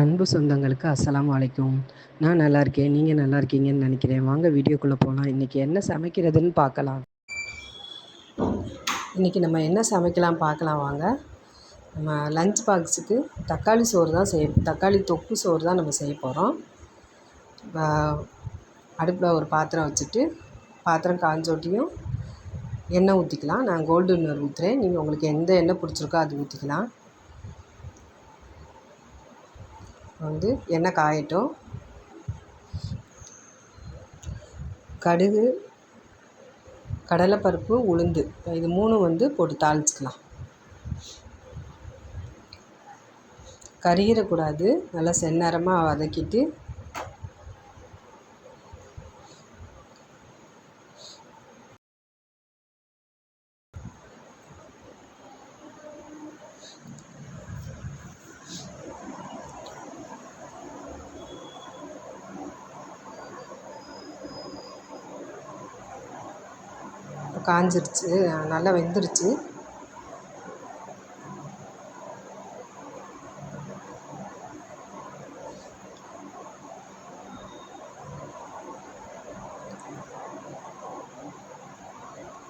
அன்பு சொந்தங்களுக்கு அஸ்லாம் வலைக்கும் நான் நல்லா இருக்கேன் நீங்கள் நல்லா இருக்கீங்கன்னு நினைக்கிறேன். வாங்க வீடியோக்குள்ளே போகலாம் இன்றைக்கி என்ன சமைக்கிறதுன்னு பார்க்கலாம். இன்றைக்கி நம்ம என்ன சமைக்கலாம் பார்க்கலாம் வாங்க. நம்ம லஞ்ச் பாக்ஸுக்கு தக்காளி சோறு தான் செய் தக்காளி தொக்கு சோறு தான் நம்ம செய்ய போகிறோம் அடுப்பில் ஒரு பாத்திரம் வச்சுட்டு பாத்திரம் காஞ்சோட்டியும் எண்ணெய் ஊற்றிக்கலாம் நான் கோல்டு வின்னர் ஊற்றுறேன் நீங்கள் உங்களுக்கு எந்த எண்ணெய் பிடிச்சிருக்கோ அது ஊற்றிக்கலாம் வந்து எண்ணெய் காயட்டும். கடுகு கடலைப்பருப்பு உளுந்து. இது மூணும் வந்து போட்டு தாளிச்சிக்கலாம். கருகிடக்கூடாது. நல்லா செந்நேரமாக வதக்கிட்டு காஞ்சிருச்சு நல்லா வெந்துருச்சு.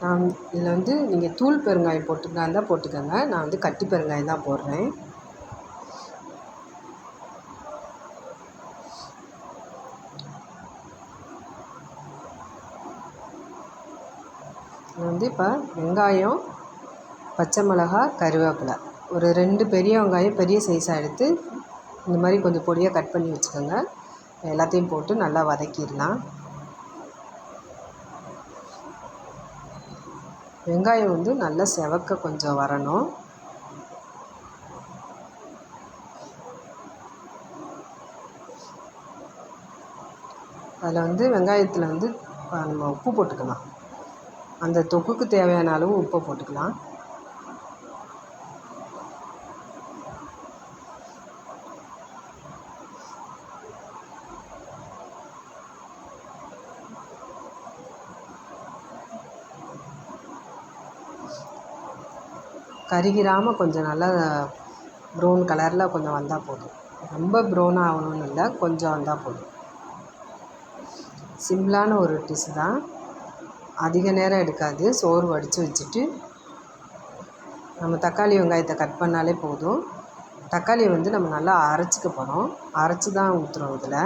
நான் இதில் வந்து நீங்கள் தூள் பெருங்காயம் போட்டுக்கிறதா இருந்தால் போட்டுக்கோங்க. நான் வந்து கட்டி பெருங்காயம் தான் போடுறேன். வந்து இப்போ வெங்காயம் பச்சை மிளகா கருவேப்பிலை. ஒரு ரெண்டு பெரிய வெங்காயம் பெரிய சைஸாக எடுத்து இந்த மாதிரி கொஞ்சம் பொடியாக கட் பண்ணி வச்சுக்கோங்க. எல்லாத்தையும் போட்டு நல்லா வதக்கிடலாம். வெங்காயம் வந்து நல்லா செவக்க கொஞ்சம் வரணும். அதில் வந்து வெங்காயத்தில் வந்து நம்ம உப்பு போட்டுக்கலாம். அந்த தொக்குக்கு தேவையான அளவு உப்பை போட்டுக்கலாம். கருகிராமல் கொஞ்சம் நல்லா ப்ரௌன் கலரில் கொஞ்சம் வந்தால் போதும். ரொம்ப ப்ரௌன் ஆகணும்னு இல்லை கொஞ்சம் வந்தால் போதும். சிம்பிளான ஒரு டிஷ் தான். அதிக நேரம் எடுக்காது. சோறு வடித்து வச்சுட்டு நம்ம தக்காளி வெங்காயத்தை கட் பண்ணாலே போதும். தக்காளியை வந்து நம்ம நல்லா அரைச்சிக்க போகிறோம் அரைச்சி தான் ஊற்றுறோம் இதில்.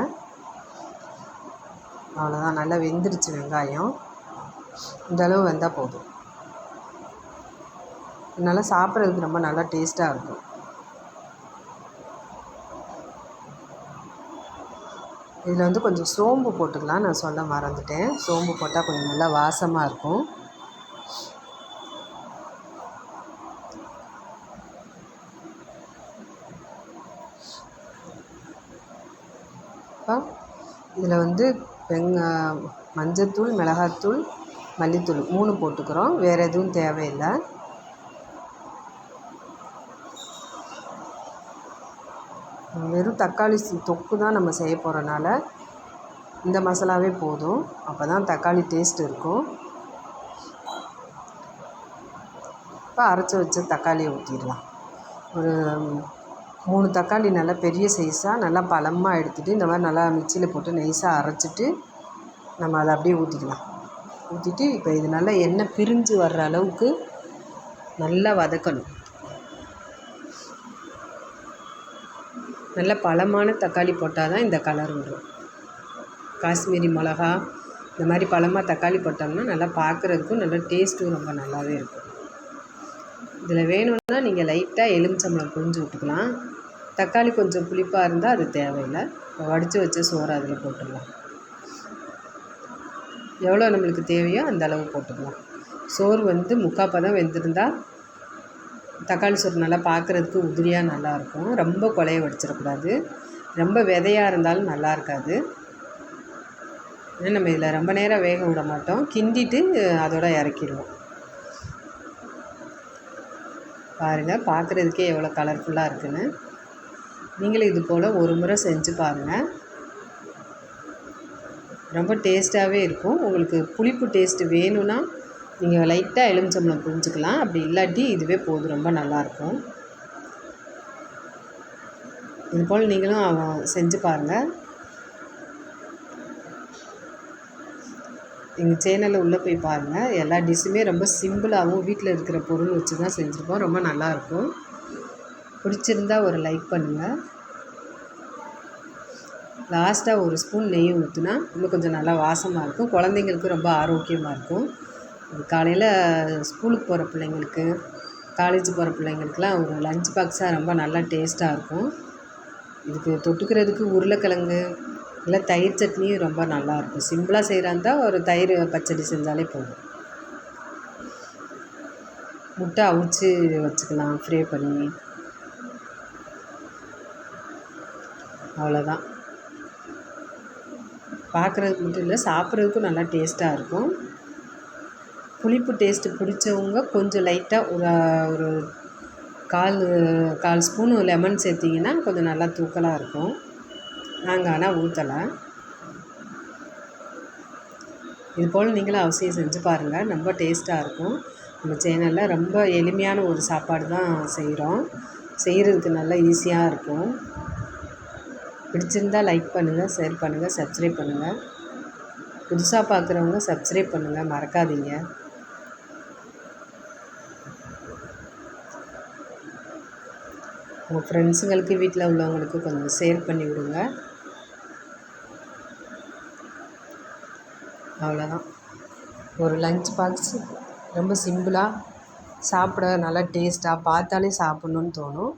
அவ்வளோதான் நல்லா வெந்துருச்சு வெங்காயம். இந்தளவு வெந்தால் போதும். நல்லா சாப்பிட்றதுக்கு ரொம்ப நல்லா டேஸ்ட்டாக இருக்கும். இதில் வந்து கொஞ்சம் சோம்பு போட்டுக்கலாம் நான் சொல்ல மறந்துட்டேன். சோம்பு போட்டால் கொஞ்சம் நல்லா வாசமாக இருக்கும். இதில் வந்து வெங்க மஞ்சத்தூள் மிளகாத்தூள் மல்லித்தூள் மூணு போட்டுக்கிறோம். வேறு எதுவும் தேவையில்லை. வெறும் தக்காளி தொக்கு தான் நம்ம செய்ய போகிறனால இந்த மசாலாவே போதும். அப்போ தான் தக்காளி டேஸ்ட் இருக்கும். இப்போ அரைச்சி வச்ச தக்காளியை ஊற்றிடலாம் ஒரு மூணு தக்காளி நல்லா பெரிய சைஸாக நல்லா பழமாக எடுத்துகிட்டு இந்த மாதிரி நல்லா மிக்சியில் போட்டு நைஸாக அரைச்சிட்டு நம்ம அதை அப்படியே ஊற்றிக்கலாம் ஊற்றிட்டு இப்போ இது நல்லா எண்ணெய் பிரிஞ்சு வர்ற அளவுக்கு நல்லா வதக்கணும். நல்ல பழமான தக்காளி போட்டால் தான் இந்த கலர் வரும். காஷ்மீரி மிளகா இந்த மாதிரி பழமாக தக்காளி போட்டோம்னா நல்லா பார்க்குறதுக்கும் நல்லா டேஸ்ட்டும் ரொம்ப நல்லாவே இருக்கும். இதில் வேணும்னா நீங்கள் லைட்டாக எலுமிச்சம்பழம் புழிஞ்சு விட்டுக்கலாம். தக்காளி கொஞ்சம் புளிப்பாக இருந்தால் அது தேவையில்லை. வடித்து வச்ச சோறு அதில் போட்டுடலாம். எவ்வளோ நம்மளுக்கு தேவையோ அந்த அளவு போட்டுக்கலாம். சோறு வந்து முக்காப்பதம் வெந்திருந்தால் தக்காளி சோறு நல்லா பார்க்குறதுக்கு உதிரியாக நல்லாயிருக்கும். ரொம்ப குழைய வடிச்சிடக்கூடாது. ரொம்ப விதையாக இருந்தாலும் நல்லா இருக்காது. நம்ம இதில் ரொம்ப நேரம் வேக விட மாட்டோம். கிண்டிட்டு அதோட இறக்கிடுவோம். பாருங்கள் பார்க்குறதுக்கே எவ்வளோ கலர்ஃபுல்லாக இருக்குன்னு. நீங்களும் இது போல் ஒரு முறை செஞ்சு பாருங்கள் ரொம்ப டேஸ்ட்டாகவே இருக்கும். உங்களுக்கு புளிப்பு டேஸ்ட்டு வேணும்னா நீங்கள் லைட்டாக எலுமிச்சம்பழம் புரிஞ்சுக்கலாம் அப்படி இல்லாட்டி இதுவே போதும். ரொம்ப நல்லாயிருக்கும். இதுபோல் நீங்களும் செஞ்சு பாருங்கள் எங்கள் சேனலில் உள்ளே போய் பாருங்கள் எல்லா டிஷ்ஷுமே ரொம்ப சிம்பிளாகவும் வீட்டில் இருக்கிற பொருள் வச்சு தான் செஞ்சுருப்போம் ரொம்ப நல்லாயிருக்கும். பிடிச்சிருந்தா ஒரு லைக் பண்ணுங்கள் லாஸ்ட்டாக ஒரு ஸ்பூன் நெய் ஊற்றுனா இன்னும் கொஞ்சம் நல்லா வாசமாக இருக்கும். குழந்தைங்களுக்கு ரொம்ப ஆரோக்கியமாக இருக்கும். காலையில் ஸ்கூலுக்கு போகிற பிள்ளைங்களுக்கு காலேஜ் போகிற பிள்ளைங்களுக்குலாம் ஒரு லஞ்ச் பாக்ஸாக ரொம்ப நல்லா டேஸ்ட்டாக இருக்கும். இதுக்கு தொட்டுக்கிறதுக்கு உருளைக்கிழங்கு இல்லை தயிர் சட்னியும் ரொம்ப நல்லாயிருக்கும் சிம்பிளாக செய்கிறா இருந்தால் ஒரு தயிர் பச்சடி செஞ்சாலே போதும். முட்டை அவிச்சு வச்சுக்கலாம் ஃப்ரை பண்ணி. அவ்வளோதான் பார்க்குறதுக்கு மட்டும் இல்லை சாப்பிட்றதுக்கும் நல்லா டேஸ்ட்டாக இருக்கும். புளிப்பு டேஸ்ட்டு பிடிச்சவங்க கொஞ்சம் லைட்டாக ஒரு ஒரு கால் கால் ஸ்பூனு லெமன் சேர்த்திங்கன்னா கொஞ்சம் நல்லா தூக்கலாக இருக்கும். நாங்கள் ஆனால் ஊற்றலை இது போல் நீங்களும் அவசியம் செஞ்சு பாருங்கள் ரொம்ப டேஸ்ட்டாக இருக்கும். நம்ம சேனலில் ரொம்ப எளிமையான ஒரு சாப்பாடு தான் செய்கிறோம் செய்கிறதுக்கு நல்லா ஈஸியாக இருக்கும். பிடிச்சிருந்தா லைக் பண்ணுங்கள் ஷேர் பண்ணுங்கள் சப்ஸ்கிரைப் பண்ணுங்கள் புதுசாக பார்க்குறவங்க சப்ஸ்கிரைப் பண்ணுங்கள் மறக்காதீங்க. உங்கள் ஃப்ரெண்ட்ஸுங்களுக்கு வீட்டில் உள்ளவங்களுக்கு கொஞ்சம் ஷேர் பண்ணி விடுங்க. அவ்வளோதான் ஒரு லஞ்ச் பாக்ஸ் ரொம்ப சிம்பிளாக சாப்பிட நல்லா டேஸ்ட்டாக பார்த்தாலே சாப்பிட்ணுன்னு தோணும்.